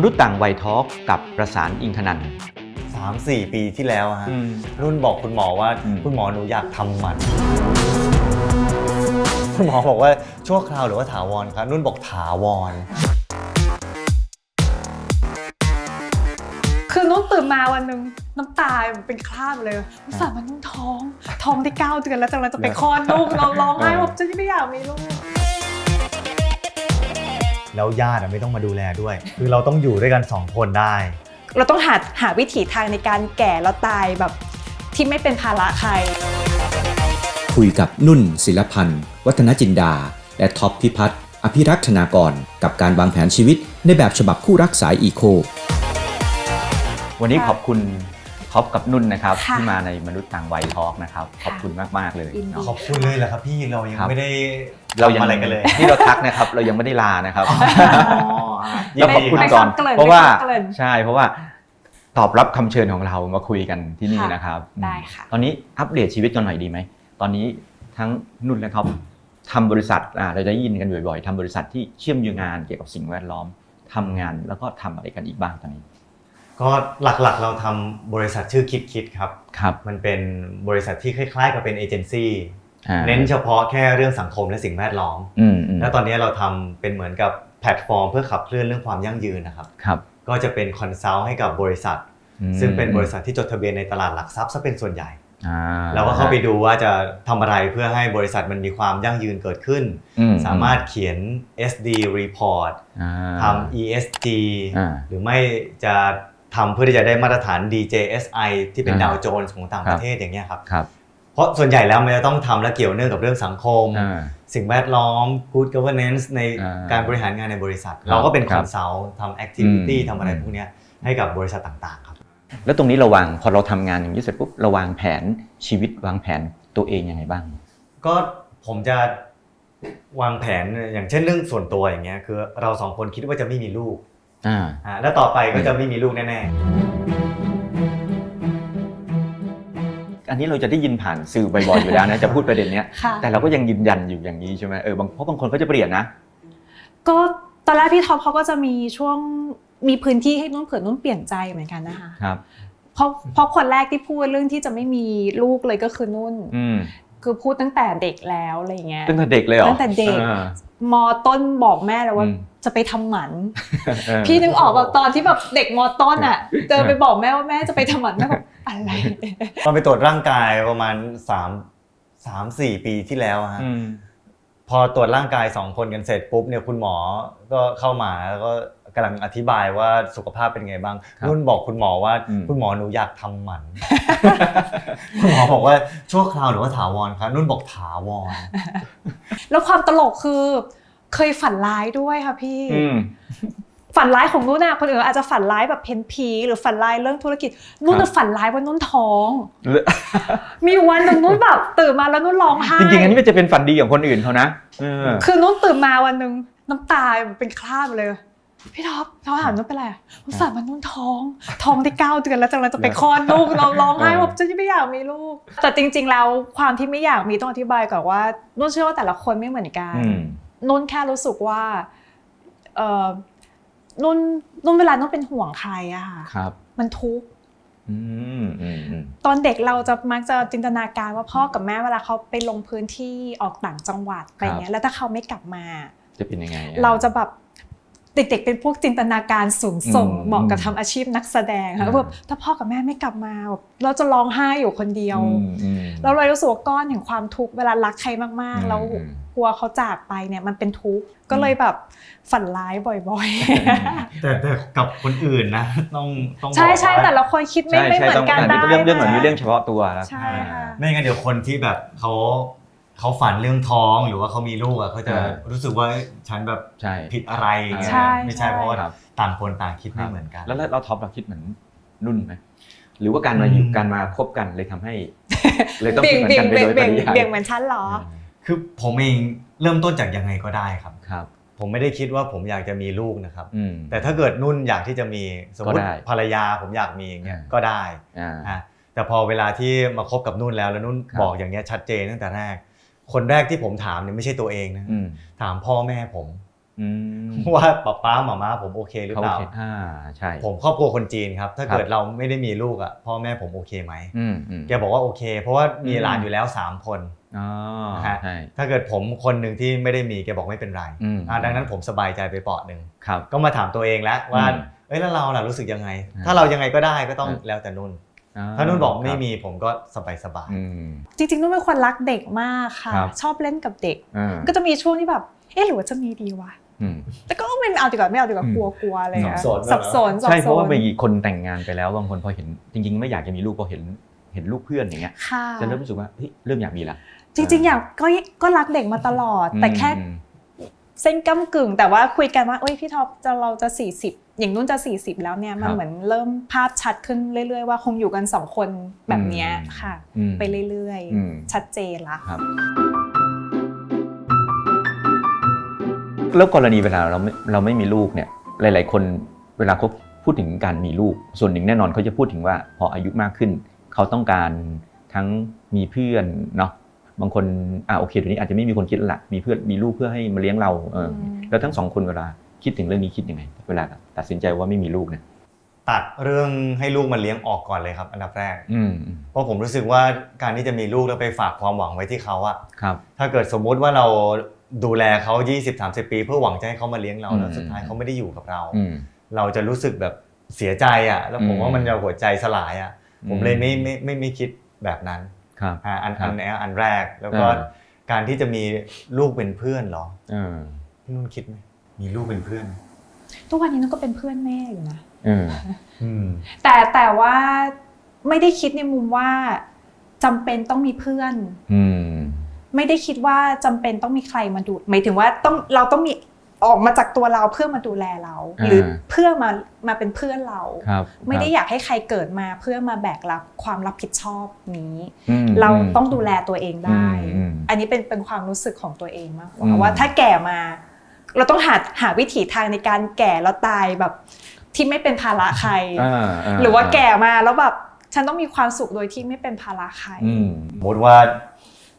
มนุษย์ต่างวัยทอล์กกับประสานอิงคนันท์สามสี่ปีที่แล้วอะฮะ อืมนุ่นบอกคุณหมอว่าอืม คุณหมอหนูอยากทำหมัน คุณหมอบอกว่าชั่วคราวหรือว่าถาวรครับ นุ่นบอกถาวร คือนุ่นตื่นมาวันหนึ่งน้ำตาเป็นคราบเลยสงสารมันนุ่นท้อง ท้องได้เก้าเดือนแล้วจากนั้นจะไปคลอดลูกเราร้องไห้แบบจะไม่อยากมีลูก แล้วญาติอะไม่ต้องมาดูแลด้วย คือเราต้องอยู่ด้วยกันสองคนได้ เราต้องหาหาวิถีทางในการแก่แล้วตายแบบที่ไม่เป็นภาระใคร คุยกับนุ่นศิลพันธ์ วัฒนจินดา และท็อปพิพัฒน์อภิรักษนากร กับการวางแผนชีวิตในแบบฉบับคู่รักสายอีโค วันนี้ค่ะขอบคุณท็อปกับนุ่นนะครับ ค่ะที่มาในมนุษย์ต่างวัยทอล์กนะครับ ขอบคุณมาก ๆ เลยยินดี เนาะ ขอบคุณเลยแหละครับพี่เรายังครับ ไม่ได้ เรายังทำอะไรกันเลยที่เราทักนะครับ เรายังไม่ได้ลานะครับยิต้อนงขดีอบคุณรับก่อนไม่ต้องเกริ่นเพราะว่าไม่ต้องเกริ่นใช่เพราะว่าตอบรับคำเชิญของเรามาคุยกันที่นี่ค่ะนะครับได้ค่ะตอนนี้อัปเดตชีวิตกันหน่อยดีไหมตอนนี้ทั้งนุ่นและท็อปทำบริษัทอ่าเราจะได้ยินกันบ่อยๆทำบริษัทที่เชื่อมโยงงานเกี่ยวกับสิ่งแวดล้อมทำงานแล้วก็ทำอะไรกันอีกบ้างตอนนี้ ก็หลักๆเราทำบริษัทชื่อคิดคิดครับครับ มันเป็นบริษัทที่คล้ายๆ กับเป็นเอเจนซี่อ่า เน้นเฉพาะแค่เรื่องสังคมและสิ่งแวดล้อมอืมอืมแล้วตอนนี้เราทำเป็นเหมือนกับแพลตฟอร์ม เพื่อขับเคลื่อนเรื่องความยั่งยืนนะครับครับก็จะเป็นคอนซัลท์ให้กับบริษัทอืมซึ่งเป็นบริษัทที่จดทะเบียนในตลาดหลักทรัพย์ซะเป็นส่วนใหญ่อ่าเราก็เข้าไปดูว่าจะทำอะไรเพื่อให้บริษัทมันมีความยั่งยืนเกิดขึ้นอืสามารถเขียน SD report อ่าทำ ESG อ่าหรือไม่จะทำเพื่อที่จะได้มาตรฐาน DJSI ที่เป็นอ่าดาวโจนส์ของต่างประเทศอย่างเงี้ยครับครับ เพราะส่วนใหญ่แล้วมันจะต้องทำและเกี่ยวเนื่องกับเรื่องสังคม อ่า สิ่งแวดล้อม good governance ในอ่าการบริหารงานในบริษัทครับเราก็เป็นคครับอนซัลท์ทำ activity อืม ทำอะไรพวกเนี้ยให้กับบริษัทต่างๆครับ แล้วตรงนี้เราวางพอเราทำงานอย่างนี้เสร็จปุ๊บเราวางแผนชีวิตวางแผนตัวเองยังไงบ้าง ก็ผมจะวางแผนอย่างเช่นเรื่องส่วนตัวอย่างเงี้ยคือเราสองคนคิดว่าจะไม่มีลูกอ่า อ่าแล้วต่อไปก็จะไม่มีลูกแน่ อันนี้เราจะได้ยินผ่านสื่อบ่อยๆอยู่แล้วนะจะพูดประเด็นเนี้ยค่ะ แต่เราก็ยังยืนยันอยู่อย่างนี้ใช่ไหมเออบางเพราะบางคนเขาจะเปลี่ยนนะ ก็ตอนแรกพี่ท็อปเขาก็จะมีช่วงมีพื้นที่ให้นุ่นเผื่อนุ่นเปลี่ยนใจเหมือนกันนะคะครับ เพราะเพราะคนแรกที่พูดเรื่องที่จะไม่มีลูกเลยก็คือนุ่น อืม คือพูดตั้งแต่เด็กแล้วอะไรอย่างเงี้ยตั้งแต่เด็กเลยเหรอตั้งแต่เด็กอ่ามอต้นบอกแม่แล้วว่าอืมจะไปทำหมันเออพี่นึกออกว่าตอนที่แบบเด็กมอต้นอะเดินไปบอกแม่ว่าแม่จะไปทำหมันแม่บอกอะไรๆตอนไปตรวจร่างกายประมาณ3 3 4ปีที่แล้วอะฮะอืมพอตรวจร่างกาย2คนกันเสร็จปุ๊บเนี่ยคุณหมอก็เข้ามาแล้วก็ กำลังอธิบายว่าสุขภาพเป็นไงบ้างครับนุ่นบอกคุณหมอว่าอืมคุณหมอหนูอยากทำหมัน คุณหมอบอกว่าชั่วคราวหรือว่าถาวรครับนุ่นบอกถาวร แล้วความตลกคือ เคยฝันร้ายด้วยค่ะพี่อืมฝันร้ายของนุ่นอะคนอื่นอาจจะฝันร้ายแบบเพนพีหรือฝันร้ายเรื่องธุรกิจนุ่นครัจะบฝันร้ายว่านุ่นท้องหรือมีอยู่วันหนึ่งนุ่นแบบตื่นมาแล้วนุ่นร้องไห้จริงๆอันนี้มันจะเป็นฝันดีของคนอื่นเขานะเออคือนุ่นตื่นมาวันหนึ่งน้ำตาเป็นคราบเลย พี่ท็อปเขาถามนุ่นเป็นไรอะสงสารมันนุ่นท้อง ท้องได้เก้าเดือนแล้วจากนั้นจะไปคลอดลูกเราร้องไห้แบบจะไม่อยากมีลูก แต่จริง ๆ แล้วความที่ไม่อยากมีต้องอธิบายก่อนว่านุ่นเชื่อว่าแต่ละคนไม่เหมือนกันอืมนุ่นแค่รู้สึกว่าเออนุ่นนุ่นเวลานุ่นเป็นห่วงใครอะค่ะครับ มันทุกข์อืมอืมอืมตอนเด็กเราจะมักจะจินตนาการว่าพ่อกับแม่เวลาเขาไปลงพื้นที่ออกต่างจังหวัดอะไรเงี้ยแล้วถ้าเขาไม่กลับมา จะเป็นยังไงอะเราจะแบบ เด็กๆเป็นพวกจินตนาการสูงส่งอืมเหมาะกับทำอาชีพนักแสดงค่ะอืมแบบถ้าพ่อกับแม่ไม่กลับมาแบบเราจะร้องไห้อยู่คนเดียวอืมอืมเราเลยรู้สึกว่าก้อนแห่งความทุกข์เวลารักใครมากอืๆมแล้วอืมกลัวเขาจากไปเนี่ยมันเป็นทุกข์ก็เลยแบบฝันร้ายบ่อยแต่แต่กับคนอื่นนะต้องต้องๆใช่ใช่บอกว่าแต่ละคนคิดไม่ใช่ไม่ใช่เหมือต้องนกันอันได้นี้เรื่องเรื่องเหมือนมีนะเรื่องเฉพาะตัวแล้วใช่ค่ะไม่งั้นเดี๋ยวคนที่แบบเขา เขาฝันเรื่องท้องหรือว่าเขามีลูกอะเขาจะอ่ารู้สึกว่าฉันแบบใช่ ผิดอะไรอย่างเงี้ยใช่ไม่ใช่ใช่ เพราะว่าครับ ต่างคนต่างคิดไม่เหมือนกัน แล้วแล้วเราท็อปเราคิดเหมือนนุ่นไหมหรือว่าการมาอยู่อืม การมาคบกันเลยทำให้ เลยต้องเบี่ยคิงดเหมือนเบี่ยกังนไปโดยปริยายเบี่ยงเบี่ยงเหมือนฉันเหรอ คือผมเองเริ่มต้นจากยังไงก็ได้ครับ ครับ ผมไม่ได้คิดว่าผมอยากจะมีลูกนะครับ อืม แต่ถ้าเกิดนุ่นอยากที่จะมีสมมก็ติได้ภรรยาผมอยากมีอย่างเงี้ยอ่า ก็ได้อ่า อะแต่พอเวลาที่มาคบกับนุ่นแล้วแล้วนุ่นครับ บอกอย่างเงี้ยชัดเจนตั้งแต่แรก คนแรกที่ผมถามเนี่ยไม่ใช่ตัวเองนะอืมถามพ่อแม่ผม อืมว่าป๊าป๊าหมาม้าผมโอเคหรือเขาเปโอล่าเคอ่าใช่ผมครอบครัวคนจีนครับ ถ้าครับเกิดเราไม่ได้มีลูกอะพ่อแม่ผมโอเคไหมอืมอืมแกบอกว่าโอเค เพราะว่ามีอืมหลานอยู่แล้ว3คน อ๋อฮะ ใช่ถ้าเกิดผมคนหนึ่งที่ไม่ได้มีแกบอกไม่เป็นไรอืมอ่าดังนั้นผมสบายใจไปเปราะหนึ่งครับ ก็มาถามตัวเองแล้วว่าอืมเอ้ยแล้วเราล่ะรู้สึกยังไงอ่าถ้าเรายังไงก็ได้ก็ต้องอ่าแล้วแต่นุ่นอ่ ถ้านุ่นบอกไม่ครับมีผมก็สบายสบายอืมจริงๆนุ่นเป็นคนรักเด็กมากค่ะครับชอบเล่นกับเด็กอ่าก็จะมีช่วงที่แบบเอ๊ะหรือว่าจะมีดีวะอืมแต่ก็ไม่เอาดีกว่าไม่เอาดีกว่าอืมกลัวกลัวอะไรอย่างเงี้ยสัสับบสสนนสับใช่สเพราะว่านบางทีคนแต่งงานไปแล้วบางคนพอเห็นจริง ๆ ไม่อยากจะมีลูกพอเห็นเห็นลูกเพื่อนอย่างเงี้ยค่ะจะเริ่มรู้สึกว่าเฮ้ยเริ่มอยากมีละจริงๆอยากก็ก็รักเด็กมาตลอด แต่แค่อืม เส้นก้ากึ่ง แต่ว่าคุยกันว่าเอ้ยพี่ท็อปจะเราจะ 40 อย่างนุ่นจะ 40 แล้วเนี่ยมันเหมือนเริ่มภาพชัดขึ้นเรื่อย ๆ ว่าคงอยู่กันสองคนแบบเนี้ยค่ะอืมไปเรื่อยอืมๆชัดเจนละครับแล้วกรณีเวลาเราไม่เราไม่มีลูกเนี่ยหลาย ๆ คนเวลาเขาพูดถึงการมีลูก ส่วนหนึ่งแน่นอนเขาจะพูดถึงว่าพออายุมากขึ้น เขาต้องการทั้งมีเพื่อนเนาะ บางคนอ่าโอเคเดี๋ยวนี้อาจจะไม่มีคนคิดแล้วละมีเพื่อนมีลูกเพื่อให้มาเลี้ยงเราเอออมแล้วทั้งสองคนเวลาคิดถึงเรื่องนี้คิดยังไง เวลาตัดสินใจว่าไม่มีลูกเนี่ยตัดเรื่องให้ลูกมาเลี้ยงออกก่อนเลยครับอันดับแรกอืมอืมเพราะผมรู้สึกว่าการที่จะมีลูกแล้วไปฝากความหวังไว้ที่เขาอะครับถ้าเกิดสมมุติว่าเราดูแลเขา 20-30 ปี เพื่อหวังจะให้เขามาเลี้ยงเราแล้วอืมสุดท้ายเขาไม่ได้อยู่กับเราอืมเราจะรู้สึกแบบเสียใจอะแล้วผมอืมว่ามันจะหัวใจสลายอะผมเลยไม่ไม่ไม่ไม่คิดแบบนั้นครับ อ่าอันครัอับนเนี้ยอันแรกแล้วก็เออการที่จะมีลูกเป็นเพื่อนเหรอเออพี่นุ่นคิดไหมมีลูกเป็นเพื่อน ทุกวันนี้นุ่นก็เป็นเพื่อนแม่อยู่นะเอออืมแต่แต่ว่าไม่ได้คิดในมุมว่าจำเป็นต้องมีเพื่อนอืมไม่ได้คิดว่าจำเป็นต้องมีใครมาดู หมายถึงว่าต้องเราต้องมี ออกมาจากตัวเราเพื่อมาดูแลเราอ่าหรือเพื่อมามาเป็นเพื่อนเราครับไม่ได้ครับอยากให้ใครเกิดมาเพื่อมาแบกรับความรับผิดชอบนี้อืมเรามต้องดูแลตัวเองได้อืมอืมอันนี้เป็นเป็นความรู้สึกของตัวเองมากกอืว่ามว่าถ้าแก่มา เราต้องหาหาวิถีทางในการแก่แล้วตายแบบที่ไม่เป็นภาระใครอ่าหรือว่าแก่มาแล้วแบบฉันต้องมีความสุขโดยที่ไม่เป็นภาระใครอืมสมมติว่า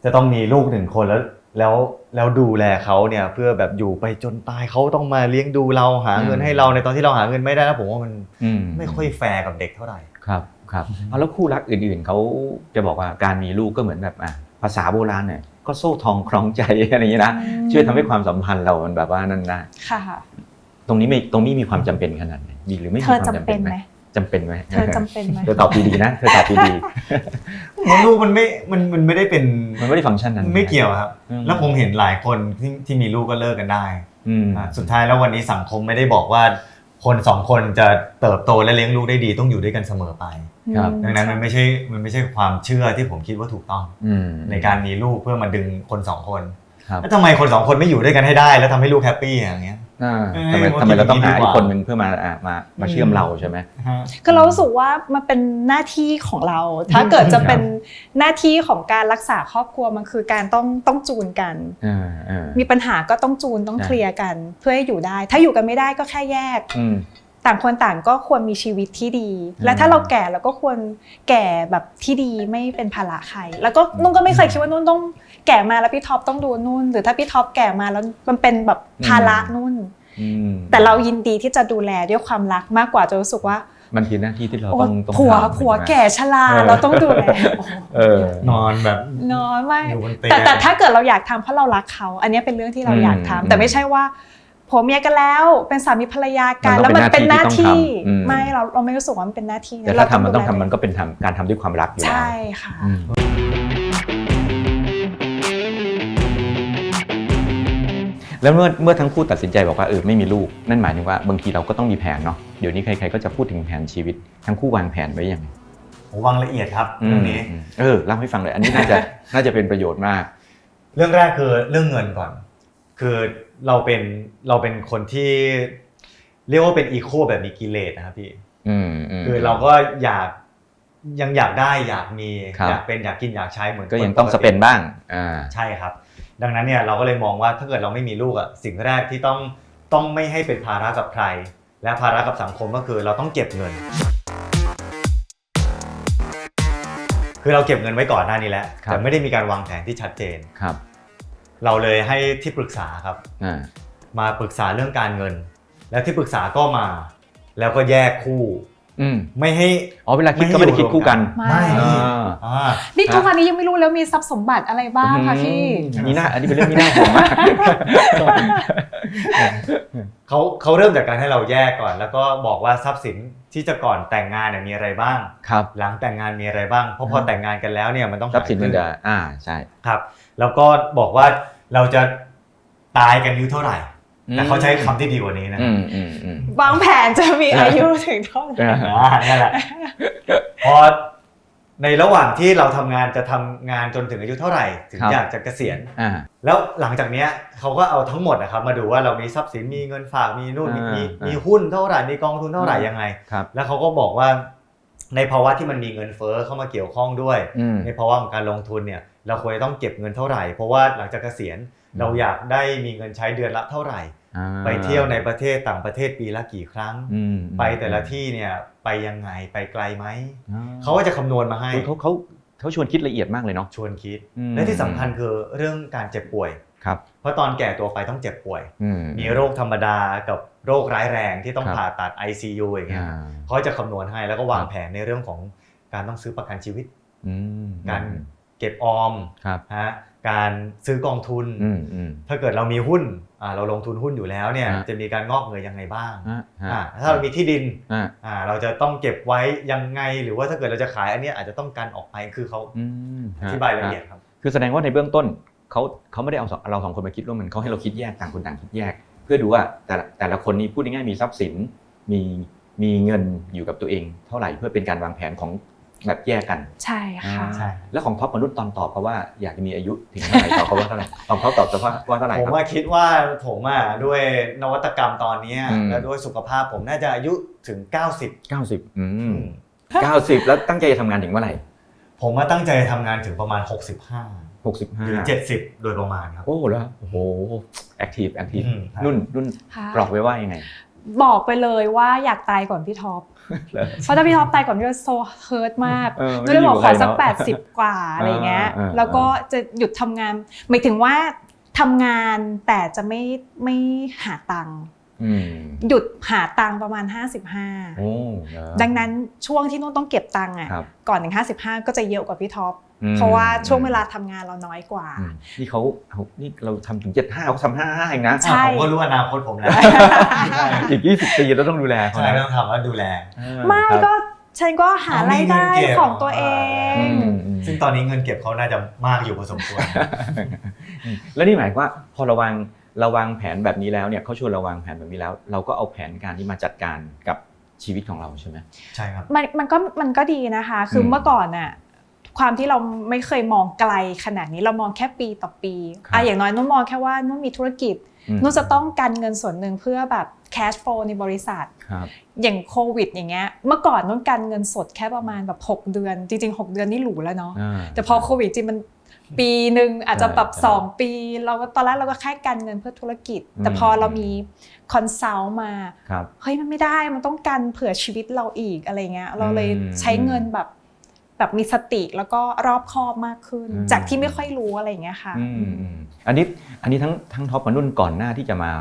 จะต้องมีลูกหนึ่งคนแล้ว แล้วแล้วดูแลเขาเนี่ยเพื่อแบบอยู่ไปจนตายเขาต้องมาเลี้ยงดูเราหาเงินอืมให้เราในตอนที่เราหาเงินไม่ได้แล้วผมว่ามันอืมไม่ค่อยแฟร์กับเด็กเท่าไหร่ครับครับเอาแล้วคู่รักอื่นๆเขาจะบอกว่าการมีลูกก็เหมือนแบบอะภาษาโบราณเนี่ยก็โซ่ทองคล้องใจอะไรอย่างนี้นะอืมช่วยทำให้ความสัมพันธ์เรามันแบบว่านั่นนะค่ะตรงนี้ไม่ตรงนี้มีความจำเป็นขนาดไหนมีหรือไม่มีเธคอวามจำจำเป็เป็นนไหไหมม จำเป็นไหมเธอจำเป็นไหมเธอตอบดีๆนะเธอตอบดีมันลูกมันไม่มันมันไม่ได้เป็นๆมันไม่ได้ฟังก์ชันนั้น ไม่เกี่ยวครับอืมแล้วผมเห็นหลายคนที่ที่มีลูกก็เลิกกันได้อืมอะสุดท้ายแล้ววันนี้สังคมไม่ได้บอกว่าคนสองคนจะเติบโตและเลี้ยงลูกได้ดีต้องอยู่ด้วยกันเสมอไปครับดังนั้นมันไม่ใช่มันไม่ใช่ความเชื่อที่ผมคิดว่าถูกต้องอืมในการมีลูกเพื่อมาดึงคนสองคนครับแล้วทำไมคนสองคนไม่อยู่ด้วยกันให้ได้ แล้วทำให้ลูกแฮปปี้อย่างเงี้ยอ่าเอ้ย ทำไมผมทำไมเราต้องคิดหาอย่างนี้ดีกว่าอีกคนหนึ่งเพื่อมาอะมามาเชื่อมเราใช่ไหมคือเรารู้สึกว่ามันเป็นหน้าที่ของเรา ถ้าเกิดจะเป็นหน้าที่ของการรักษาครอบครัวมันคือการต้องต้องจูนกันอ่าอ่ามีปัญหาก็ต้องจูนต้องใช่เคลียร์กัน เพื่อให้อยู่ได้ ถ้าอยู่กันไม่ได้ก็แค่แยกอืม ต่างคนต่างก็ควรมีชีวิตที่ดีอืมและถ้าเราแก่เราก็ควรแก่แบบที่ดีไม่เป็นภาระใคร แล้วก็นุ่นก็ไม่เคยคิดว่านุ่นต้องแก่มาแล้วพี่ท็อปต้องดูนุ่น หรือถ้าพี่ท็อปแก่มาแล้วมันเป็นแบบภาระนุ่นอืมแต่เรายินดีที่จะดูแลด้วยความรักมากกว่าจะรู้สึกว่ามันคือหน้าที่ที่เราโอ๊ต้ยองต้องผัวทำผัวใช่ไหมแก่ชราเออเราต้องดูแลโอ้โหเออนอนแบบน้อยไม่อยู่บนเตียงแต่แต่ถ้าเกิดเราอยากทำเพราะเรารักเขา อันนี้เป็นเรื่องที่เราอืมอยากทำแต่ไม่ใช่ว่า ผัวเมียกันแล้วเป็นสามีภรรยากันมันต้องแล้วมันเป็นหน้าที่เป็นหน้าที่ที่ต้องทำอืมไม่เราเราไม่รู้สึกว่ามันเป็นหน้าที่แต่ถ้าทำมันต้องดูแลทำมันก็เป็นทำการทำด้วยความรักอยู่แล้วใช่ค่ะอืมแล้วเมื่อเมื่อทั้งคู่ตัดสินใจบอกว่าเออไม่มีลูกนั่นหมายถึงว่าบางทีเราก็ต้องมีแผนเนาะเดี๋ยวนี้ใครๆก็จะพูดถึงแผนชีวิต ทั้งคู่วางแผนไว้ยังไงผมวางละเอียดครับเรื่องนี้มเออเล่าให้ฟังเลยอันนี้น่าจะน่าจะเป็นประโยชน์มาก เรื่องแรกคือเรื่องเงินก่อน คือเราเป็นเราเป็นคนที่เรียกว่าเป็นอีโคแบบมีกิเลสนะครับพี่อืมมคือเราก็อยากยังอยากได้อยากมีครับอยากเป็นอยากกินอยากใช้เหมือนก็ยังคต้องปสติเปนบ้างอ่าใช่ครับ ดังนั้นเนี่ยเราก็เลยมองว่าถ้าเกิดเราไม่มีลูกอะสิ่งแรกที่ต้องต้องไม่ให้เป็นภาระกับใคร และภาระกับสังคมก็คือเราต้องเก็บเงิน คือเราเก็บเงินไว้ก่อนหน้านี้แล้วครับแต่ไม่ได้มีการวางแผนที่ชัดเจนครับ เราเลยให้ที่ปรึกษาครับ อ่ามาปรึกษาเรื่องการเงิน แล้วที่ปรึกษาก็มา แล้วก็แยกคู่ อืมไม่ให้ อ๋อเวลาคิดก็ไม่ได้คิดคู่กันไม่อ่าอ่า นี่ทุกวันนี้ยังไม่รู้แล้วมีทรัพย์สมบัติอะไรบ้างคะพี่ อืมนี่น่าอันนี้เป็นเรื่องที่น่าห่วงมาก เขาเขาเริ่มจากการให้เราแยกก่อน แล้วก็บอกว่าทรัพย์สินที่จะก่อนแต่งงานเนี่ยมีอะไรบ้าง ครับ หลังแต่งงานมีอะไรบ้างเพราะพออืมแต่งงานกันแล้วเนี่ยมันต้องทรัพย์สินมันจะหายอ่าใช่ครับ แล้วก็บอกว่าเราจะตายกันอายุเท่าไหร่แต่เขาใช้คำที่ดีกว่านี้นะอืมอืมอืมวางแผนจะมีอายุถึงเท่าไหร่อ่าอ่าเนี่ยแหละพอ ในระหว่างที่เราทำงานจะทำงานจนถึงอายุเท่าไหร่ ถึงอยากจะเกษียณ อ่า แล้วหลังจากเนี้ยเขาก็เอาทั้งหมดนะครับมาดูว่าเรามีทรัพย์สินมีเงินฝากมีนู่นมีอ่ามีมีอ่ามีมีหุ้นเท่าไหร่มีกองทุนเท่าไหร่อืม ยังไง ครับ แล้วเขาก็บอกว่าในภาวะที่มันมีเงินเฟ้อเข้ามาเกี่ยวข้องด้วย อืม ในภาวะของการลงทุนเนี่ยเราควรจะต้องเก็บเงินเท่าไหร่ เพราะว่าหลังจากเกษียณอืมเราอยากได้มีเงินใช้เดือนละเท่าไหร่อ่า ไปเที่ยวในประเทศต่างประเทศปีละกี่ครั้งอืมไปแต่ละที่เนี่ยไปยังไงไปไกลไหมอ่เขาก็จะคำนวณมาให้เขาเขาเขาชวนคิดละเอียดมากเลยเนาะชวนคิดอืมและที่สำคัญคือเรื่องการเจ็บป่วยครับเพราะตอนแก่ตัวไปต้องเจ็บป่วยอืมมีโรคธรรมดากับโรคร้ายแรงที่ต้องครับผ่าตัด ICU อย่างเงี้ยอ่าเขาจะคำนวณให้แล้วก็วางครับแผนในเรื่องของการต้องซื้อประกันชีวิตอืมการเก็บออมครับฮะการซื้อกองทุนอืมอืมถ้าเกิดเรามีหุ้นอ่า เราลงทุนหุ้นอยู่แล้วเนี่ยฮะจะมีการงอกเงยยังไงบ้างฮะฮะอ่าถ้าเรามีที่ดินอ่าอ่าเราจะต้องเก็บไว้ยังไง หรือว่าถ้าเกิดเราจะขายอันเนี้ยอาจจะต้องการออกไปคือเขาอืมอธิบายละเอียดครับ คือแสดงว่าในเบื้องต้นเขาเขาไม่ได้เอาสองเราสองคนมาคิดร่วมกันเขาให้เราคิดแยกต่างคนต่างคิดแยก เพื่อดูว่าแต่ละแต่ละคนนี้พูดง่ายๆมีทรัพย์สินมีมีเงินอยู่กับตัวเอง เท่าไหร่เพื่อเป็นการวางแผนของ แบบแยกกัน ใช่ค่ะ ใช่ แล้วของท็อปมนุษย์ตอนตอบเขาว่าอยากจะมีอายุถึงเท่าไหร่ตอบเขาว่าเท่าไหร่ของเขาตอบเฉพาะว่าเท่าไหร่ผมครับว่าคิดว่าผมอะด้วยนวัตกรรมตอนเนี้ยอืมและด้วยสุขภาพผมน่าจะอายุถึง 90เก้าสิบอือืมมเก้าสิบแล้วตั้งใจจะทำงานถึงเมื่อไหร่ ผมมาตั้งใจทำงานถึงประมาณ 65หกสิบห้าหรือ70 โดยประมาณครับ โอ้แล้วโอ้โหแอคทีฟแอคทีฟอืมครับนุ่นนุ่นค่ะกรอกไว้ว่ายังไง บอกไปเลยว่าอยากตายก่อนพี่ท็อปเหรอเพราะถ้าพี่ท็อปตายก่อนพี่จะโซเฮิร์ตมากเออไม่ก็ได้เลยบอกอยู่ขอกับใครสักเนอะแปดสิบกว่าอะไรเงี้ยอ่าอ่าแล้วก็จะหยุดทำงานหมายถึงว่าทำงานแต่จะไม่ไม่หาตังค์อืม หยุดหาตังค์ประมาณโอ้55เหรอดังนั้นช่วงที่นุ่นต้องเก็บตังค์อะครับก่อนถึง55 ก็จะเยอะกว่าพี่ท็อปอืมเพราะว่าช่วงเวลาทำงานเราน้อยกว่าอืมนี่เขาเอานี่เราทำถึงเจ็ดห้าเขาทำห้าห้าเองนะใช่ผมก็รู้อนาคตผมแล้วอีกยี่สิบปีเราต้องดูแลเขาใช่นะต้องทำว่าดูแลเออไม่ครับก็ฉันก็หารายได้เอามีเงินเก็บของตัวเออืงมอืมซึ่งตอนนี้เงินเก็บเขาน่าจะมากอยู่พอสมควรอืมแล้วนี่หมายความว่าพอเราวาง เราวางแผนแบบนี้แล้วเนี่ยเขาชวนเราวางแผนแบบนี้แล้ว เราก็เอาแผนการนี้มาจัดการกับชีวิตของเราใช่ไหมใช่ครับมันมันก็มันก็ดีนะคะ คืออมเมื่อก่อนน่ะความที่เราไม่เคยมองไกลขนาดนี้เรามองแค่ปีต่อปีครับอะอย่างน้อยนุ่นมองแค่ว่านุ่นมีธุรกิจอืมนุ่นจะต้องการเงินส่วนหนึ่งเพื่อแบบ cash flow ในบริษัทครับอย่างโควิดอย่างเงี้ย เมื่อก่อนนุ่นการเงินสดแค่ประมาณแบบ 6 เดือน จริงๆ 6 เดือนนี่หรูแล้วเนาะอ่าแต่พอโควิดจริงมัน ปีหนึ่งอาจจะแบบใช่สองปี เราก็ตอนแรกเราก็แค่การเงินเพื่อธุรกิจ แต่อืมพอเรามีคอนซัลท์มาครับเฮ้ยมันไม่ได้มันต้องการเผื่อชีวิตเราอีกอะไรเงี้ยเราเลยอืมใช้เงินแบบแบบมีสติแล้วก็รอบคอบมากขึ้นอืมจากที่ไม่ค่อยรู้อะไรเงี้ยค่ะอืมอืมอันนี้อันนี้ทั้งทั้งท็อปกับนุ่นก่อนหน้าที่จะมา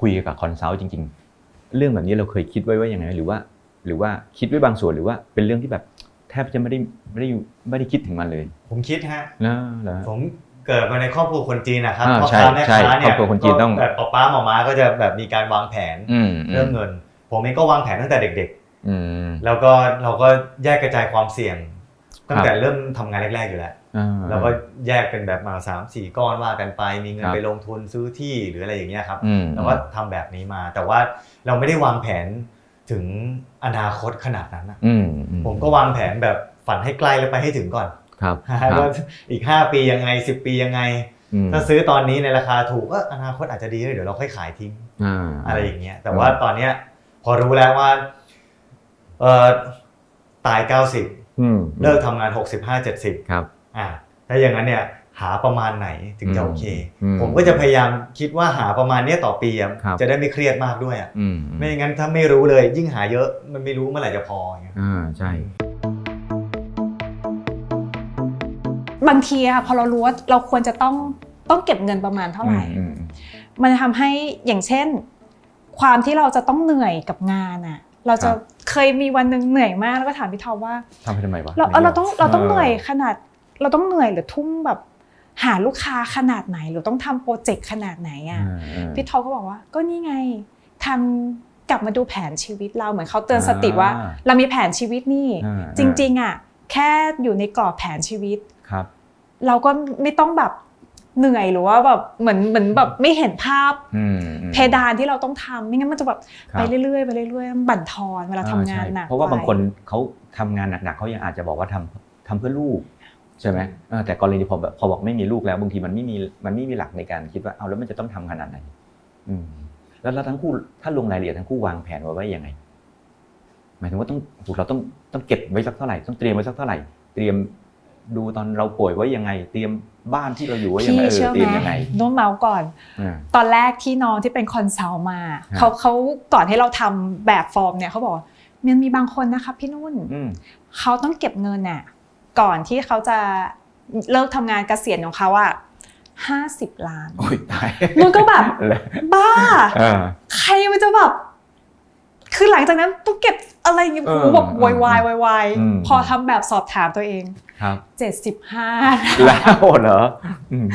คุยกับคอนซัลท์จริง ๆ เรื่องแบบนี้เราเคยคิดไว้ว่ายังไงหรือว่า หรือว่าคิดไว้บางส่วนหรือว่าเป็นเรื่องที่แบบแทบจะไม่ได้ไม่ได้ไม่ได้คิดถึงมันเลยผมคิดฮะนะเหรอ ผมเกิดมาในครอบครัวคนจีนนะครับอ่าพ่อใช่ค้าแม่ใช่ค้าเนี่ครอยบครัวคนจีนต้องก็แบบป๊าป้าหมอม้าก็จะแบบมีการวางแผนอืมเรื่องเงิน ผมเองก็วางแผนตั้งแต่เด็ก อืม ๆ แล้วก็เราก็แยกกระจายความเสี่ยง ตั้งครับแต่เริ่มทำงานแรก ๆ อยู่แล้ว อ่าเราก็แยกเป็นแบบมาสามสี่ก้อนว่ากันไป มีเงินครับ ไปลงทุนซื้อที่หรืออะไรอย่างเงี้ยครับอืม เราก็ทำแบบนี้มา แต่ว่าเราไม่ได้วางแผน ถึงอนาคตขนาดนั้นนะอืมอืผมก็วางแผนแบบฝันให้ใกล้แล้วไปให้ถึงก่อนครับครัว่าบอีก 5 ปียังไง 10 ปียังไงอืมถ้าซื้อตอนนี้ในราคาถูกก็อนาคตอาจจะดีเดี๋ยวเราค่อยขายทิ้งอ่าอะไรอย่างเงี้ย แต่ว่าตอนเนี้ยพอรู้แล้วว่าเอ่อตาย 90อืมเลิกทำงาน 65 70ครับอะถ้าอย่างนั้นเนี่ย หาประมาณไหนถึงจะอืมโอเคอืมผมก็จะพยายามคิดว่าหาประมาณเนี้ยต่อปีอะครับจะได้ไม่เครียดมากด้วยอะอืมไม่อย่างนั้นถ้าไม่รู้เลยยิ่งหาเยอะมันไม่รู้เมื่อไหร่จะพออย่างเงี้ยอ่าใช่บางทีอะพอเรารู้ว่าเราควรจะต้องต้องเก็บเงินประมาณเท่าไหร่อืมอืมมันจะทำให้อย่างเช่น ความที่เราจะต้องเหนื่อยกับงานอะเราจะครับเคยมีวันหนึ่งเหนื่อยมากแล้วก็ถามพี่ทอมว่าทำไปทำไมวะเราเอาเราต้องเราต้องเเหนื่อยขนาดเราต้องเหนื่อยหรือทุ่มแบบ หาลูกค้าขนาดไหน หรือต้องทำโปรเจกต์ขนาดไหนเออะอเออพี่ทอมก็บอกว่าก็นี่ไงทำกลับมาดูแผนชีวิตเราเหมือนเขาเตือนสติว่าอ่าเรามีแผนชีวิตนี่อ่าจริงๆอะแค่อยู่ในกรอบแผนชีวิตครับ เราก็ไม่ต้องแบบเหนื่อยหรือว่าแบบเหมือนเหมือนแบบไม่เห็นภาพอืมอืมเพดานที่เราต้องทำไม่งั้นมันจะแบบครับไปเรื่อยๆไปเรื่อยๆมันบั่นทอนเวลาทำงานอ่ใช่หนักเพราะว่าไปบางคนเขาทำงานหนักๆเขายังอาจจะบอกว่าทำทำเพื่อลูก ใช่ไหมเออแต่กรณีพอแบบพอบอกไม่มีลูกแล้วบางทีมันไม่มีมันไม่มีหลักในการคิดว่าเอาแล้วมันจะต้องทำขนาดไหนอืมแล้วแล้วทั้งคู่ถ้าลงรายละเอียดทั้งคู่วางแผนไว้ว่ายังไง หมายถึงว่าต้องถูกเราต้องต้องเก็บไว้สักเท่าไหร่ต้องเตรียมไว้สักเท่าไหร่ เตรียมดูตอนเราป่วยไว้ยังไง เตรียมบ้านที่เราอยู่ไว้ยังพี่ไงเอเชื่ออเตรียมไหมยังไงโน้มเมาส์ก่อนอ่าตอนแรกที่น้องที่เป็นคอนซัลท์มาครับเขาเขาก่อนให้เราทำแบบฟอร์มเนี่ยเขาบอกว่ามันมีบางคนนะคะพี่นุ่นอืมเขาต้องเก็บเงินน่ะ ก่อนที่เขาจะเลิกทำงานเกษียณของเขาอะห้าสิบล้านโอ้ยตายนุ่นก็แบบแล้วบ้าอ่าใครมันจะแบบ คือหลังจากนั้นต้องเก็บอะไรอย่างเงี้ยเออโอ้โหแบบเออวายวายวายวายอืมพอทำแบบสอบถามตัวเองครับเจ็ดสิบห้าแล้วเหรออืม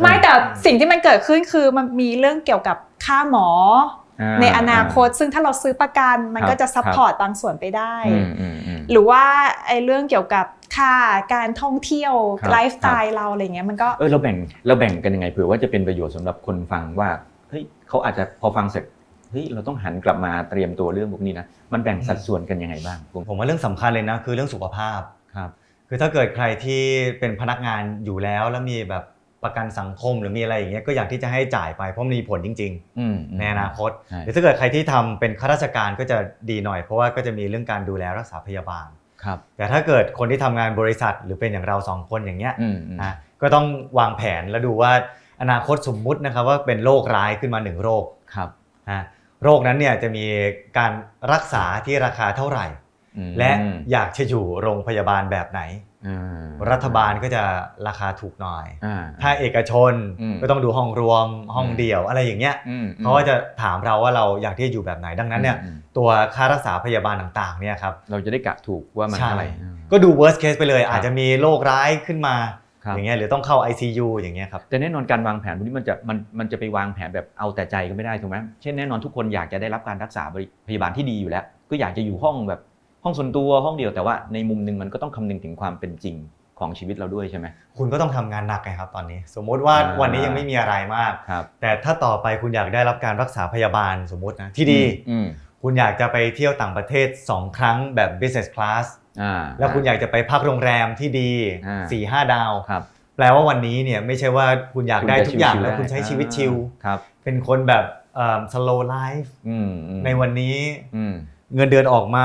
ไม่แต่สิ่งที่มันเกิดขึ้นคือมันมีเรื่องเกี่ยวกับค่าหมออ่า ในอนาคตซึ่งถ้าเราซื้อประกันมันครับก็จะซัพครับพอร์ตบางส่วนไปได้อืมอืมอืมหรือว่าไอ้เรื่องเกี่ยวกับค่าการท่องเที่ยวครับไลฟ์สไตล์เราอะไรเงี้ยมันก็เออเราแบ่งเราแบ่งกันยังไงเผื่อว่าจะเป็นประโยชน์สำหรับคนฟังว่าเฮ้ยเขาอาจจะพอฟังเสร็จเฮ้ยเราต้องหันกลับมาเตรียมตัวเรื่องพวกนี้นะมันแบ่งสัดส่วนกันยังไงบ้างผมผมว่าเรื่องสำคัญเลยนะคือเรื่องสุขภาพครับคือถ้าเกิดใครที่เป็นพนักงานอยู่แล้วแล้วมีแบบ ประกันสังคมหรือมีอะไรอย่างเงี้ยก็อยากที่จะให้จ่ายไปเพราะมันมีผลจริงอืมๆในอนาคตใช่หรือถ้าเกิดใครที่ทำเป็นข้าราชการก็จะดีหน่อย เพราะว่าก็จะมีเรื่องการดูแลรักษาพยาบาลครับแต่ถ้าเกิดคนที่ทำงานบริษัทหรือเป็นอย่างเราสองคนอย่างเงี้ยอืมอืมนะก็ต้องวางแผนแล้วดูว่าอนาคตสมมุตินะครับว่าเป็นโรคร้ายขึ้นมาหนึ่งโรคครับนะโรคนั้นเนี่ยจะมีการรักษาที่ราคาเท่าไหร่อืม และอยากจะอยู่โรงพยาบาลแบบไหนอ่ารัฐบาลก็จะราคาถูกหน่อยอ่าถ้าเอกชนอืมก็ต้องดูห้องรวมห้องอืมเดี่ยวอะไรอย่างเงี้ยอืมเขาก็จะถามเราว่าเราอยากที่จะอยู่แบบไหนดังนั้นเนี่ยอืมตัวค่ารักษาพยาบาลต่างๆเนี่ยครับเราจะได้กะถูกว่ามันใช่เท่าไหร่อ่าก็ดู worst case ไปเลยครับอาจจะมีโรคร้ายขึ้นมาครับอย่างเงี้ยหรือต้องเข้า ICU อย่างเงี้ยครับแต่แน่นอนการวางแผนพวกนี้มันจะมันมันจะไปวางแผนแบบเอาแต่ใจก็ไม่ได้ถูกไหมเช่นแน่นอนทุกคนอยากจะได้รับการรักษาบริพยาบาลที่ดีอยู่แล้ว ก็อยากจะอยู่ห้องแบบ ห้องส่วนตัวห้องเดียวแต่ว่าในมุมหนึงมันก็ต้องคำนึงถึงความเป็นจริงของชีวิตเราด้วยใช่ไหมคุณก็ต้องทำงานหนักไงครับตอนนี้ สมมุติว่าอ่าวันนี้ยังไม่มีอะไรมากครับแต่ถ้าต่อไปคุณอยากได้รับการรักษาพยาบาลสมมุตินะที่ดีอืมคุณอยากจะไปเที่ยวต่างประเทศ 2 ครั้งแบบ business class อ่าแล้วคุณอยากจะไปพักโรงแรมที่ดีอ่า4 5ดาวครับแปลว่าวันนี้เนี่ยไม่ใช่ว่าคุณอยากได้ทุกอย่างแล้วคุณใช้ชีวิตชิลครับเป็นคนแบบเอิ่ม slow life อืมอืมในวันนี้อืมเงินเดือนออกมา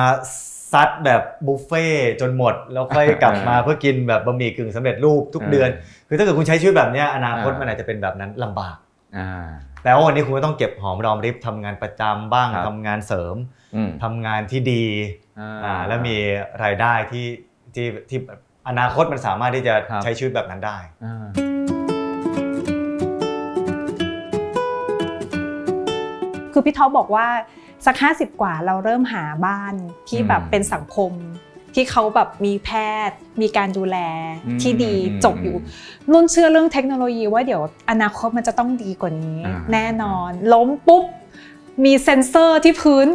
ซัดแบบบุฟเฟ่ต์จนหมด แล้วค่อยกลับมาอ่าเพื่อกินแบบบะหมี่กึ่งสำเร็จรูปทุกเดือน คือถ้าเกิดคุณใช้ชีวิตแบบเนี้ยอนาคตอ่ามัมันอาจจะเป็นแบบนั้นลำบากอ่าแปลว่าวันนี้คุณก็ต้องเก็บหอมรอมริบทำงานประจำบ้างครับทำงานเสริมอืมทำงานที่ดีอ่าอ่าแล้วมีรายได้ที่ที่ที่อนาคตมันสามารถที่จะครับใช้ชีวิตแบบนั้นได้อ่าคือพี่ท็อปบอกว่า สักห้าสิบกว่าเราเริ่มหาบ้านที่แบบเป็นสังคมที่เขาแบบมีแพทย์ มีการดูแลที่ดีจบอยู่นุ่นเชื่อเรื่องเทคโนโลยีว่าเดี๋ยวอนาคตมันจะต้องดีกว่านี้อ่าแน่นอน ล้มปุ๊บมีเซ็นเซอร์ที่พื้น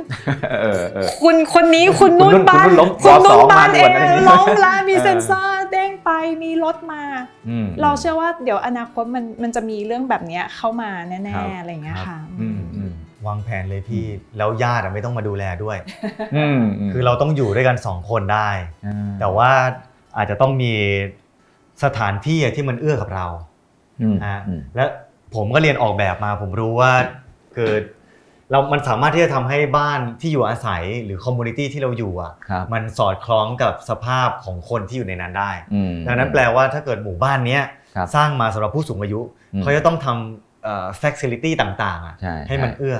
เออเออคุณคนนี้คุณคุณนุ่นุ่นนบ้านคุณนุ่นล้มคุณนุ่นสอสอบ้านมาด่เอวนงอะไรอย่างงี้ล้มแล้วมีเออเซ็นเซอร์เด้งไปมีรถมาอืมเราเชื่อว่าเดี๋ยวอนาคตมันมันจะมีเรื่องแบบเนี้ยเข้ามาแน่ครับๆอะไรอย่างเงี้ยค่ะอืมอืม วางแผนเลยพี่ แล้วญาติอะไม่ต้องมาดูแลด้วย อืมมคือเราต้องอยู่ด้วยกันสองคนได้ อ่าแต่ว่าอาจจะต้องมีสถานที่อะที่มันเอื้อกับเรา อืมฮะอืม และผมก็เรียนออกแบบมา ผมรู้ว่าเกิดเรา มันสามารถที่จะทำให้บ้านที่อยู่อาศัยหรือคอมมูนิตี้ที่เราอยู่อะ ครับ มันสอดคล้องกับสภาพของคนที่อยู่ในนั้นได้ อืม ดังนั้นแปลว่าถ้าเกิดหมู่บ้านเนี้ยครับสร้างมาสำหรับผู้สูงอายุ อืม เขาจะต้องทำ เอ่อ facility ต่างๆอะใช่ให้มันเอื้อ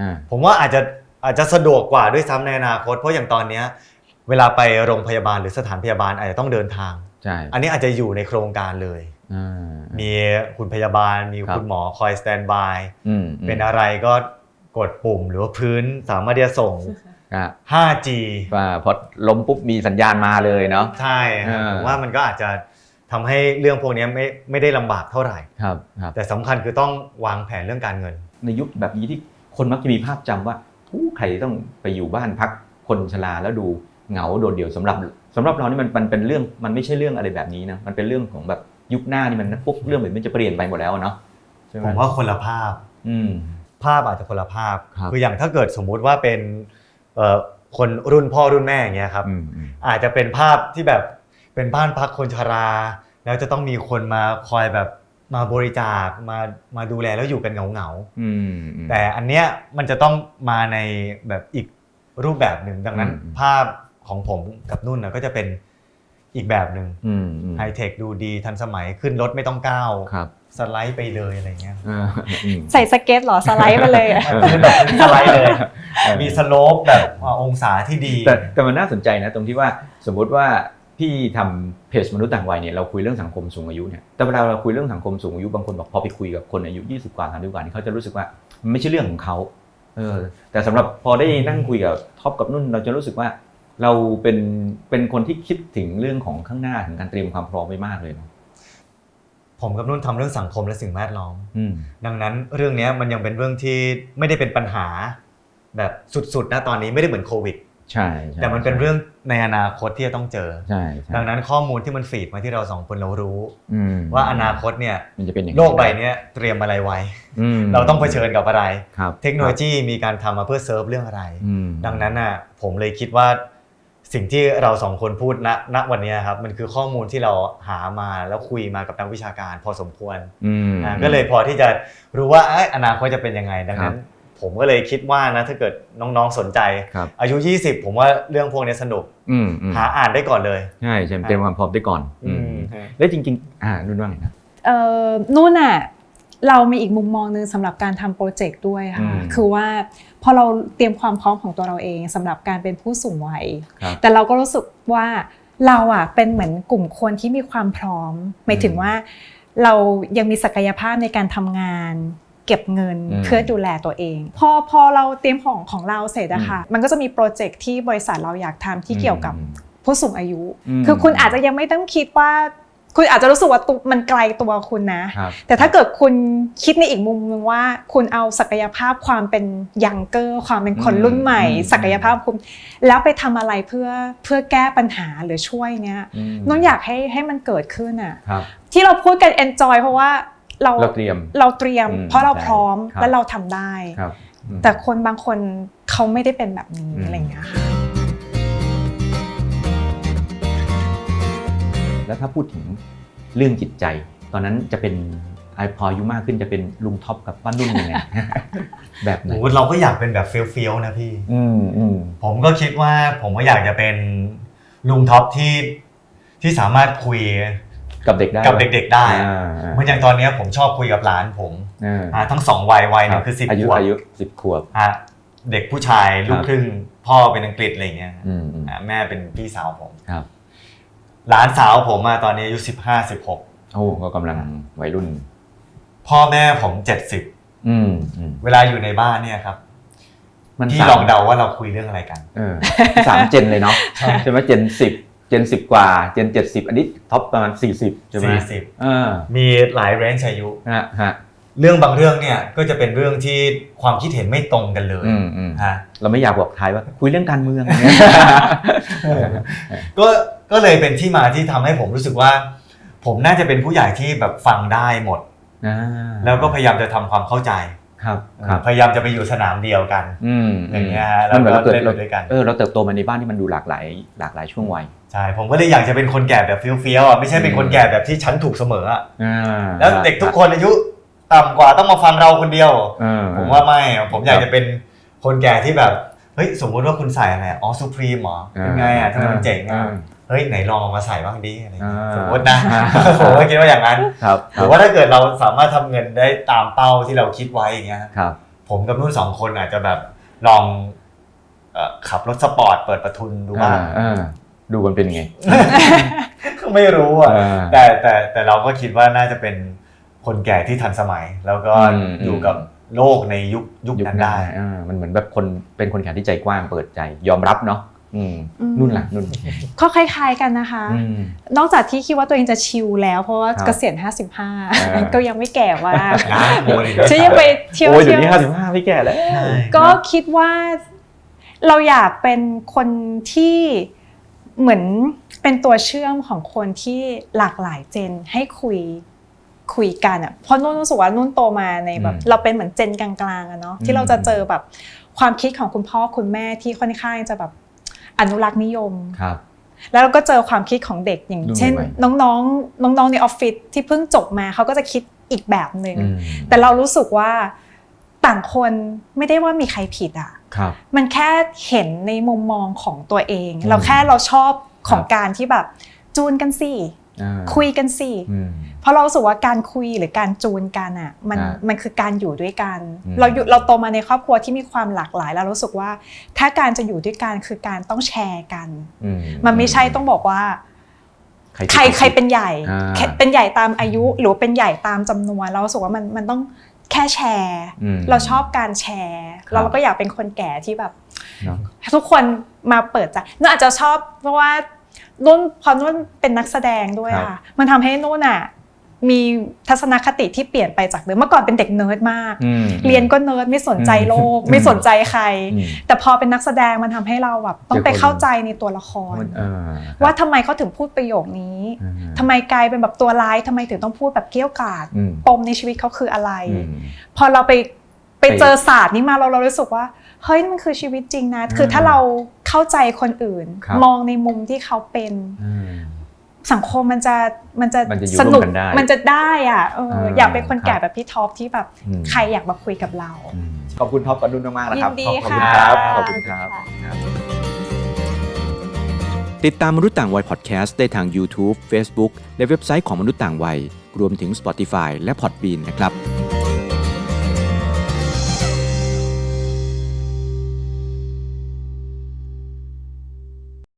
อ่า ผมว่าอาจจะอาจจะสะดวกกว่าด้วยซ้ำในอนาคต เพราะอย่างตอนเนี้ยเวลาไปโรงพยาบาลหรือสถานพยาบาลอาจจะต้องเดินทาง ใช่อันนี้อาจจะอยู่ในโครงการเลย อ่า มีคุณพยาบาล มีครับ คุณหมอคอยสแตนบาย อืมเป็นอะไรก็กดปุ่มหรือว่าพื้นสามารถที่จะส่ง อะ 5G ว่าพอล้มปุ๊บมีสัญญาณมาเลยเนาะ ใช่ครับอ่า ผมว่ามันก็อาจจะ ทำให้เรื่องพวกนี้ไม่ไม่ได้ลำบากเท่าไหร่ครับครับ แต่สำคัญคือต้องวางแผนเรื่องการเงิน ในยุคแบบนี้ที่คนมักจะมีภาพจำว่าอู้ใครต้องไปอยู่บ้านพักคนชราแล้วดูเหงาโดดเดี่ยวสำหรับสำหรับเรานี่มันมันเป็นเรื่องมันไม่ใช่เรื่องอะไรแบบนี้นะมันเป็นเรื่องของแบบยุคหน้านี่มันพวกเรื่องแบบนี้มันจะเปลี่ยนไปหมดแล้วเนาะใช่ไหผมว่าคนละภาพอืมภาพอาจจะคนละภาพครับออย่างถ้าเกิดสมมุติว่าเป็นเอ่อคนรุ่นพ่อรุ่นแม่อย่างเงี้ยครับอืมอืมอาจจะเป็นภาพที่แบบ เป็นบ้านพักคนชรา แล้วจะต้องมีคนมาคอยแบบมาบริจาคมามาดูแลแล้วอยู่กันเหงาเหงาๆอืมอืม แต่อันเนี้ยมันจะต้องมาในแบบอีกรูปแบบหนึ่งดังนั้น อืม ภาพของผมกับนุ่นนะก็จะเป็นอีกแบบหนึ่งอืมอืมไฮเทคดูดีทันสมัยขึ้นรถไม่ต้องก้าวครับสไลด์ไปเลยอะไรเงี้ยอ่าอืม ใส่สเก็ตเหรอสไลด์ไปเลยอะ ขึ้นแบบขึ้นสไลด์เลย มีสโลปแบบอ่าองศาที่ดี แต่แต่มันน่าสนใจนะตรงที่ว่าสมมุติว่า พี่ทำเพจมนุษย์ต่างวัยเนี่ยเราคุยเรื่องสังคมสูงอายุเนี่ยแต่เวลาเราคุยเรื่องสังคมสูงอายุบางคนบอกพอไปคุยกับคนอายุ 20 กว่า30กว่านี่เขาจะรู้สึกว่ามันไม่ใช่เรื่องของเขาเออแต่สำหรับพอได้นั่งคุยกับท็อปกับนุ่น เราจะรู้สึกว่าเราเป็นเป็นคนที่คิดถึงเรื่องของข้างหน้าถึงการเตรียมความพร้อมไว้มากเลยเนอะผมกับนุ่นทำเรื่องสังคมและสิ่งแวดล้อมอืมดังนั้นเรื่องเนี้ยมันยังเป็นเรื่องที่ไม่ได้เป็นปัญหาแบบสุดๆนะตอนนี้ไม่ได้เหมือนโควิด ใช่ใช่แต่มันเป็นเรื่องในอนาคตที่จะต้องเจอใช่ใช่ดังนั้นข้อมูลที่มันฟีดมาที่เราสองคนเรารู้อืมว่าอนาคตเนี่ยมันจะเป็นอย่างโลกใบเนี้ยเตรียมอะไรไว้อืมเราต้องเผชิญกับอะไรครับเทคโนโลยีมีการทำมาเพื่อเซิร์ฟเรื่องอะไรอืมดังนั้นน่ะผมเลยคิดว่าสิ่งที่เราสองคนพูดณณวันเนี้ยครับมันคือข้อมูลที่เราหามาแล้วคุยมากับนักวิชาการพอสมควรอืมอ่าก็เลยพอที่จะรู้ว่าเอ้ยอนาคตจะเป็นยังไงดังนั้ครันบ ผมก็เลยคิดว่านะถ้าเกิดน้องๆสนใจ ครับอายุ 20 ผมว่าเรื่องพวกนี้สนุก อืมอืมหาอ่านได้ก่อนเลย ใช่ใช่เตรียมความพร้อมได้ก่อนอืมแล้วจริง ๆ อ่านุ่นว่าไงนะ เอ่อนู่นน่ะเรามีอีกมุมมองหนึงสำหรับการทำโปรเจกต์ด้วยอืค่ะมคือว่าพอเราเตรียมความพร้อมของตัวเราเองสำหรับการเป็นผู้สูงวัย ครับแต่เราก็รู้สึกว่าเราอะเป็นเหมือนกลุ่มคนที่มีความพร้อมหมายถึงว่า เรายังมีศักยภาพในการทำงาน เก็บเงินอืมเพื่อดูแลตัวเอง พอพอเราเตรียมของของเราเสร็จอะค่ะมันก็จะมีโปรเจกต์ที่บริษัทเราอยากทำที่เกี่ยวกับอืมผู้สูงอายุอืมคือคุณอาจจะยังไม่ต้องคิดว่าคุณอาจจะรู้สึกว่าตุมันไกลตัวคุณนะครับแต่ถ้าเกิดคุณคิดในอีกมุมนึงว่า คุณเอาศักยภาพความเป็นยังเกอร์ ความเป็นคนรุ่นใหม่อืมศักยภาพคุณ แล้วไปทำอะไรเพื่อเพื่อแก้ปัญหาหรือช่วยเนี้ยอืมน้องอยากให้ให้มันเกิดขึ้นอะครับที่เราพูดกัน enjoy เพราะว่า เราเราเตรียมเราเตรียมอืมเพราะเราใช่พร้อมครับและเราทำได้ครับอืมแต่คนบางคนเขาไม่ได้เป็นแบบนี้อืมอะไรอย่างเงี้ยค่ะแล้วถ้าพูดถึงเรื่องจิตใจ ตอนนั้นจะเป็นไอพออายุมากขึ้นจะเป็นลุงท็อปกับป้านุ่นยังไงแบบไหนโอ้เราก็อยากเป็นแบบเฟี้ยวๆนะพี่อืมอืมผมก็คิดว่าผมก็อยากจะเป็นลุงท็อปที่ที่สามารถคุย กับเด็กได้กับเด็กๆได้อ่าอ่าเหมือนอย่างตอนเนี้ยผมชอบคุยกับหลานผมอ่าอ่าทั้งสองวัยวัยหนึ่งคือสิบอายุขวบอายุสิบขวบอะเด็กผู้ชายลูกครับครึ่งพ่อเป็นอังกฤษอะไรอย่างเงี้ยอืมอืมอะแม่เป็นพี่สาวผมครับ หลานสาวผมอะตอนนี้อายุสิบห้าสิบหกโอ้ก็กำลังวัยรุ่น พ่อแม่ผมเจ็ดสิบอืมอืมเวลาอยู่ในบ้านเนี่ยครับมันพี่สามลองเดาว่าเราคุยเรื่องอะไรกันเออสามเจนเลยเนาะใช่ไหมเจนสิบ เจนสิบกว่า เจนเจ็ดสิบอันนี้ท็อปประมาณสี่สิบใช่ไหมสี่สิบอ่ามีหลายเรนจ์อายุฮะฮะเรื่องบางเรื่องเนี่ยก็จะเป็นเรื่องที่ความคิดเห็นไม่ตรงกันเลยอืมอืมฮะเราไม่อยากบอกท้ายว่าคุยเรื่องการเมืองอย่างเงี้ยก็ก็เลยเป็นที่มาที่ทำให้ผมรู้สึกว่า ผมน่าจะเป็นผู้ใหญ่ที่แบบฟังได้หมดอ่าแล้วก็พยายามจะทำความเข้าใจครับครับพยายามจะไปอยู่สนามเดียวกันอืมอย่างเงี้ยฮะมันเหมือนแล้วเราก็เกิดเล่นเราไปด้วยกันเออเราเติบโตมาในบ้านที่มันดูหลากหลายหลากหลายช่วงวัย ใช่ผมก็เลยอยากจะเป็นคนแก่แบบเฟี้ยวๆอะไม่ใช่เป็นคนแก่แบบที่ฉันถูกเสมออะอ่าแล้วเด็กทุกคนอายุต่ำกว่าต้องมาฟังเราคนเดียวเออผมว่าไม่อะผมอยากจะเป็นคนแก่ที่แบบเฮ้ยสมมุติว่าคุณใส่อะไรอ๋อซูพรีมเหรอเป็นไงอะทำไมมันเจ๋งอะเฮ้ยไหนลองเอามาใส่บ้างดิอะไรอย่างเงี้ยอ่าสมมตินะผมก็คิดว่าอย่างนั้นครับหรือว่าถ้าเกิดเราสามารถทำเงินได้ตามเป้าที่เราคิดไว้อย่างเงี้ย ครับ ผมกับนุ่นสองคนอาจจะแบบลองเอ่อขับรถสปอร์ตเปิดประทุนดูอ่าบ้าง อ่า ดูมันเป็นไงไม่รู้อะอ่าแต่แต่แต่เราก็คิดว่าน่าจะเป็นคนแก่ที่ทันสมัย แล้วก็อืม อยู่กับโลกในยุคยุคยุคนั้นนั้นได้ อ่ามันเหมือนแบบคนเป็นคนแก่ที่ใจกว้างเปิดใจ ยอมรับเนาะอืมอืม นุ่นล่ะนุ่นก็คล้ายๆกันนะคะ อืม นอกจากที่คิดว่าตัวเองจะชิลแล้ว เพราะว่าครับเกษียณอ่า55 ก็ยังไม่แก่มากนะโอ้ยฉันยังไปเที่ยวโอ้ยเดี๋เที่ยยววนี้ห้าสิบห้าไม่แก่แล้วใช่ก็คิดว่าเราอยากเป็นคนที่ เหมือนเป็นตัวเชื่อมของคนที่หลากหลายเจนให้คุยคุยกันอะเพราะนุ่นรู้สึกว่านุ่นโตมาในแบบอืมเราเป็นเหมือนเจนกลางๆอะเนาะที่เราจะเจอแบบความคิดของคุณพ่อคุณแม่ที่ค่อนข้างจะแบบอนุรักษ์นิยมครับแล้วเราก็เจอความคิดของเด็กอย่างรุ่นเช่นใหม่น้องๆน้องๆในออฟฟิศที่เพิ่งจบมาเขาก็จะคิดอีกแบบหนึ่งอืมแต่เรารู้สึกว่าต่างคนไม่ได้ว่ามีใครผิดอะครับ มันแค่เห็นในมุมมองของตัวเองอืมเราแค่เราชอบของครับการที่แบบจูนกันสิอ่าคุยกันสิอืมเพราะเรารู้สึกว่าการคุยหรือการจูนกันอะมันอ่ามัมันคือการอยู่ด้วยกันอืมเราอยู่เราโตมาในครอบครัวที่มีความหลากหลาย แล้วรู้สึกว่า ถ้าการจะอยู่ด้วยกันคือการต้องแชร์กันอืมันไม่ใช่ต้องบอกว่าผิดใครใครเป็นใหญ่อ่าแค่เป็นใหญ่ตามอายุหรือว่าเป็นใหญ่ตามจำนวน เรารู้สึกว่ามันมันต้อง แค่แชร์อืมเราชอบการแชร์ครับเราก็อยากเป็นคนแก่ที่แบบเนอะทุกคนมาเปิดใจนุ่นอาจจะชอบเพราะว่านุ่นพอนุ่นเป็นนักแสดงด้วยครับค่ะมันทำให้นุ่นอะ มีทัศนคติที่เปลี่ยนไปจากเดิมเมื่อก่อนเป็นเด็กเนิร์ดมากอืมเรียนก็เนิร์ดไม่สนใจโลกอืมไม่สนใจใครอืมแต่พอเป็นนักแสดงมันทำให้เราแบบต้องไปเจอคนเข้าใจในตัวละครมันเออว่าทำไมเขาถึงพูดประโยคนี้อืมทำไมกลายเป็นแบบตัวร้ายทำไมถึงต้องพูดแบบเกรี้ยวกราดอืมปมในชีวิตเขาคืออะไรอืมพอเราไปไปไปเจอศาสตร์นี้มาเราเรารู้สึกว่าเฮ้ยมันคือชีวิตจริงนะ คือถ้าเราเข้าใจคนอื่นครับมองในมุมที่เขาเป็นอืม สังคมมันจะมันจะมันจะอยู่สนุกร่วมกันได้มันจะได้อะเออเอออยากเป็นคนครับแก่แบบพี่ท็อปที่แบบอืมใครอยากมาคุยกับเราอืมขอบคุณท็อปกับดุนมากๆนะครับยินดีขอบคุณค่ะครับขอบคุณครับติดตามมนุษย์ต่างวัยพอดแคสต์ได้ทาง YouTube Facebook และเว็บไซต์ของมนุษย์ต่างวัย รวมถึง Spotify และ Podbean นะครับ